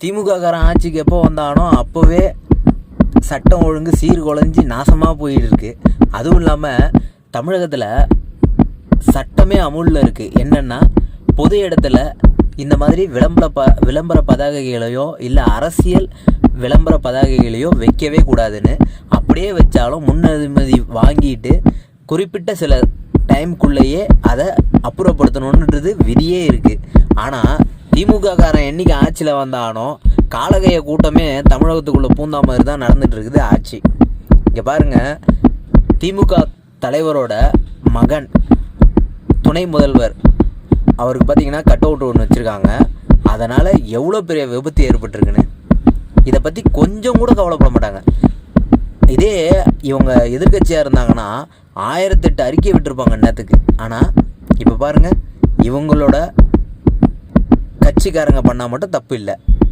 திமுககாரன் ஆட்சிக்கு எப்போ வந்தானோ அப்போவே சட்டம் ஒழுங்கு சீர்குலைஞ்சி நாசமாக போயிட்டு இருக்கு அதுவும் இல்லாமல் தமிழகத்தில் சட்டமே அமுலில் இருக்குது என்னென்னா பொது இடத்துல இந்த மாதிரி விளம்பர ப விளம்பர பதாகைகளையோ இல்லை அரசியல் விளம்பர பதாகைகளையோ வைக்கவே கூடாதுன்னு அப்படியே வச்சாலும் முன்னனுமதி வாங்கிட்டு குறிப்பிட்ட சில டைம்குள்ளேயே அதை அப்புறப்படுத்தணுன்றது விதியே இருக்குது ஆனால் திமுக காரன் ஆட்சியில் வந்தானோ காலகைய கூட்டமே தமிழகத்துக்குள்ளே பூந்தா மாதிரி தான் நடந்துட்டு இருக்குது ஆட்சி. இங்கே பாருங்க திமுக தலைவரோட மகன் துணை முதல்வர் அவருக்கு பார்த்தீங்கன்னா கட் அவுட் ஒன்று வச்சுருக்காங்க. அதனால் எவ்வளோ பெரிய விபத்து ஏற்பட்டிருக்குன்னு இதை பற்றி கொஞ்சம் கூட கவலைப்பட மாட்டாங்க. இதே இவங்க எதிர்க்கட்சியாக இருந்தாங்கன்னா ஆயிரத்தெட்டு அறிக்கை விட்டுருப்பாங்க நேரத்துக்கு ஆனால் இப்போ பாருங்கள் இவங்களோட கட்சிக்காரங்க பண்ணால் மட்டும் தப்பு இல்லை.